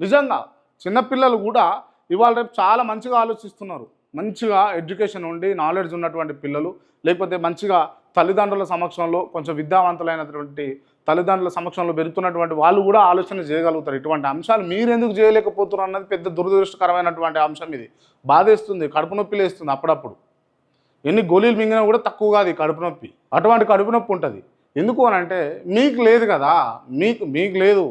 నిజంగా చిన్నపిల్లలు కూడా ఇవాళ రేపు చాలా మంచిగా ఆలోచిస్తున్నారు. మంచిగా ఎడ్యుకేషన్ ఉండి నాలెడ్జ్ ఉన్నటువంటి పిల్లలు లేకపోతే మంచిగా తల్లిదండ్రుల సమక్షంలో కొంచెం విద్యావంతులైనటువంటి తల్లిదండ్రుల సమక్షంలో పెరుగుతున్నటువంటి వాళ్ళు కూడా ఆలోచన చేయగలుగుతారు. ఇటువంటి అంశాలు మీరెందుకు చేయలేకపోతున్నారు అన్నది పెద్ద దురదృష్టకరమైనటువంటి అంశం ఇది. బాధేస్తుంది కడుపు నొప్పి లేస్తుంది అప్పుడప్పుడు. ఎన్ని గోళీలు మింగినా కూడా తక్కువ కాదు కడుపు నొప్పి. అటువంటి కడుపు నొప్పి ఉంటుంది. ఎందుకు అని అంటే మీకు లేదు కదా మీకు మీకు లేదు.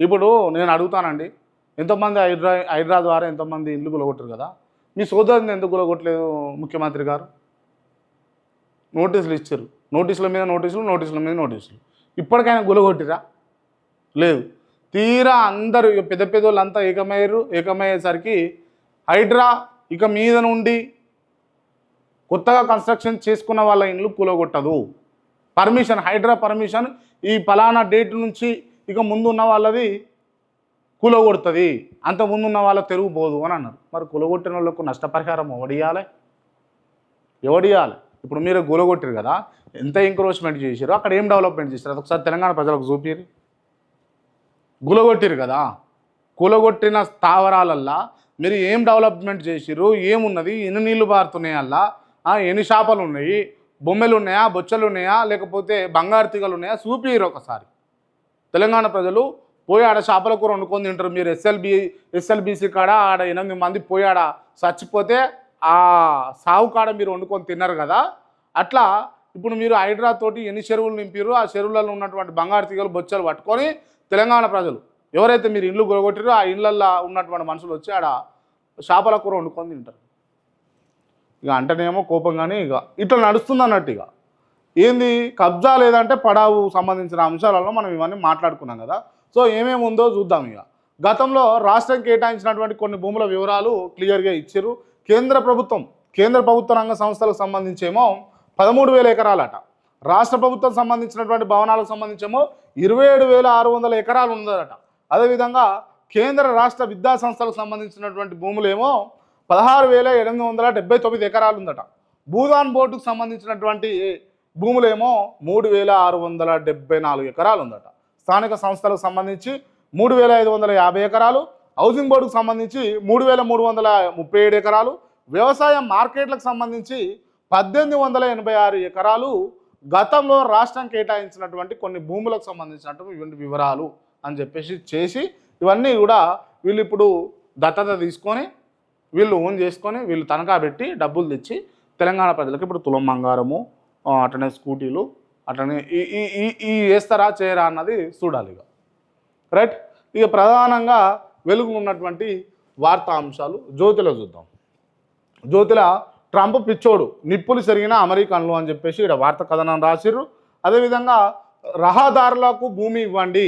ఇప్పుడు నేను అడుగుతానండి ఎంతోమంది హైడ్రా హైడ్రా ద్వారా ఎంతోమంది ఇల్లు గులగొట్టరు కదా మీ సోదరుని ఎందుకు గులగొట్టలేదు ముఖ్యమంత్రి గారు? నోటీసులు ఇచ్చారు. నోటీసుల మీద నోటీసులు నోటీసుల మీద నోటీసులు. ఇప్పటికైనా గులగొట్టిరా? లేదు. తీరా అందరూ ఇక పెద్ద పెద్దోళ్ళంతా ఏకమయ్యారు ఏకమయ్యేసరికి హైడ్రా ఇక మీద నుండి కొత్తగా కన్స్ట్రక్షన్ చేసుకున్న వాళ్ళ ఇండ్లు కూలగొట్టదు. పర్మిషన్ హైడ్రా పర్మిషన్ ఈ ఫలానా డేట్ నుంచి ఇక ముందు ఉన్న వాళ్ళది కులగొడుతుంది. అంత ముందున్న వాళ్ళ తెరుగు పోదు అని అన్నారు. మరి కులగొట్టిన వాళ్ళకు నష్టపరిహారం ఎవడియాలి ఎవడియాలి ఇప్పుడు మీరు గులగొట్టారు కదా ఎంత ఎంక్రోచ్మెంట్ చేశారు అక్కడ ఏం డెవలప్మెంట్ చేశారు అది ఒకసారి తెలంగాణ ప్రజలకు చూపిరు గులగొట్టారు కదా కూలగొట్టిన స్థావరాలల్లా మీరు ఏం డెవలప్మెంట్ చేసిర్రు ఏమున్నది ఎన్ని నీళ్ళు పారుతున్నాయి అల్లా ఎన్ని చేపలు ఉన్నాయి బొమ్మలు ఉన్నాయా బొచ్చలు ఉన్నాయా లేకపోతే బంగారు తీగలు ఉన్నాయా చూపిరు ఒకసారి. తెలంగాణ ప్రజలు పోయి ఆడ చేపల కూర వండుకొని తింటారు. మీరు ఎస్ఎల్బి ఎస్ఎల్బిసి కాడ ఆడ ఎనిమిది మంది పోయి ఆడ చచ్చిపోతే ఆ సాగు కాడ మీరు వండుకొని తిన్నారు కదా. అట్లా ఇప్పుడు మీరు హైడ్రా తోటి ఎన్ని చెరువులు నింపారు ఆ చెరువులలో ఉన్నటువంటి బంగారు తీగలు బొచ్చలు పట్టుకొని తెలంగాణ ప్రజలు ఎవరైతే మీరు ఇల్లు గొడగొట్టారో ఆ ఇళ్ళల్లో ఉన్నటువంటి మనుషులు వచ్చి ఆడ చేపల కూర వండుకొని తింటారు. ఇక అంటేనేమో కోపం కానీ ఇక ఇట్లా నడుస్తుంది అన్నట్టు ఇక. ఏంది? కబ్జా లేదంటే పడావు సంబంధించిన అంశాలలో మనం ఇవన్నీ మాట్లాడుకున్నాం కదా. సో ఏమేమి ఉందో చూద్దాం ఇక. గతంలో రాష్ట్రం కేటాయించినటువంటి కొన్ని భూముల వివరాలు క్లియర్గా ఇచ్చారు. కేంద్ర ప్రభుత్వం కేంద్ర ప్రభుత్వ రంగ సంస్థలకు సంబంధించేమో పదమూడు వేల ఎకరాలట. రాష్ట్ర ప్రభుత్వం సంబంధించినటువంటి భవనాలకు సంబంధించేమో ఇరవై ఏడు వేల ఆరు వందల ఎకరాలు ఉందట అదేవిధంగా కేంద్ర రాష్ట్ర విద్యా సంస్థలకు సంబంధించినటువంటి భూములేమో పదహారు వేల ఎనిమిది వందల డెబ్బై తొమ్మిది ఎకరాలు ఉందట. భూదాన్ బోర్డుకు సంబంధించినటువంటి భూములేమో మూడు వేల ఆరు వందల డెబ్బై నాలుగు ఎకరాలు ఉందట. స్థానిక సంస్థలకు సంబంధించి మూడు వేల ఐదు వందల యాభై ఎకరాలు హౌసింగ్ బోర్డుకు సంబంధించి మూడు వేల మూడు వందల ముప్పై ఏడు ఎకరాలు వ్యవసాయ మార్కెట్లకు సంబంధించి పద్దెనిమిది వందల ఎనభై ఆరు ఎకరాలు గతంలో రాష్ట్రం కేటాయించినటువంటి కొన్ని భూములకు సంబంధించినటువంటి వివరాలు అని చెప్పేసి చేసి ఇవన్నీ కూడా వీళ్ళు ఇప్పుడు దత్తత తీసుకొని వీళ్ళు ఓన్ చేసుకొని వీళ్ళు తనఖా పెట్టి డబ్బులు తెచ్చి తెలంగాణ ప్రజలకు ఇప్పుడు తులం బంగారము అట్లనే స్కూటీలు అట్లనే ఈ ఈ ఈ ఈ వేస్తారా చేయరా అన్నది చూడాలి ఇక. రైట్ ఇక ప్రధానంగా వెలుగు ఉన్నటువంటి వార్తా అంశాలు జ్యోతిలో చూద్దాం. జ్యోతిల ట్రంప్ పిచ్చోడు నిప్పులు జరిగిన అమెరికన్లు అని చెప్పేసి ఇక్కడ వార్త కథనం రాసిర్రు. అదేవిధంగా రహదారులకు భూమి ఇవ్వండి.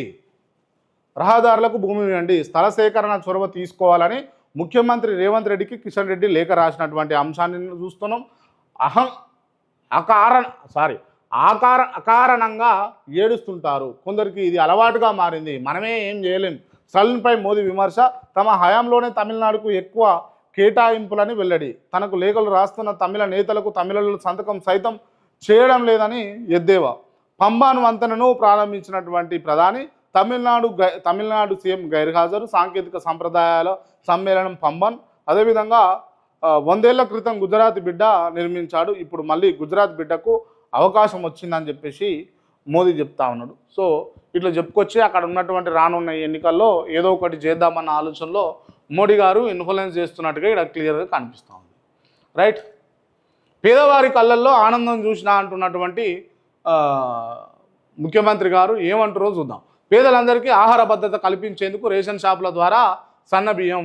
రహదారులకు భూమి ఇవ్వండి. స్థల సేకరణ చొరవ తీసుకోవాలని ముఖ్యమంత్రి రేవంత్ రెడ్డికి కిషన్ రెడ్డి లేఖ రాసినటువంటి అంశాన్ని చూస్తున్నాం. అహం అకారణ సారీ ఆకార అకారణంగా ఏడుస్తుంటారు. కొందరికి ఇది అలవాటుగా మారింది. మనమే ఏం చేయలేం. సలన్పై మోదీ విమర్శ తమ హయాంలోనే తమిళనాడుకు ఎక్కువ కేటాయింపులని వెల్లడి. తనకు లేఖలు రాస్తున్న తమిళ నేతలకు తమిళ సంతకం సైతం చేయడం లేదని ఎద్దేవా. పంబాను వంతెనను ప్రారంభించినటువంటి ప్రధాని తమిళనాడు గై తమిళనాడు సీఎం గైర్హాజరు సాంకేతిక సంప్రదాయాల సమ్మేళనం పంబన్ అదేవిధంగా వందేళ్ళ క్రితం గుజరాత్ బిడ్డ నిర్మించాడు. ఇప్పుడు మళ్ళీ గుజరాత్ బిడ్డకు అవకాశం వచ్చిందని చెప్పేసి మోదీ చెప్తా ఉన్నాడు. సో ఇట్లా చెప్పుకొచ్చి అక్కడ ఉన్నటువంటి రానున్న ఎన్నికల్లో ఏదో ఒకటి చేద్దామన్న ఆలోచనలో మోడీ గారు ఇన్ఫ్లుయెన్స్ చేస్తున్నట్టుగా ఇక్కడ క్లియర్గా కనిపిస్తూ ఉంది. రైట్? పేదవారి కళ్ళల్లో ఆనందం చూసిన అంటున్నటువంటి ముఖ్యమంత్రి గారు ఏమంటారో చూద్దాం. పేదలందరికీ ఆహార భద్రత కల్పించేందుకు రేషన్ షాపుల ద్వారా సన్న బియ్యం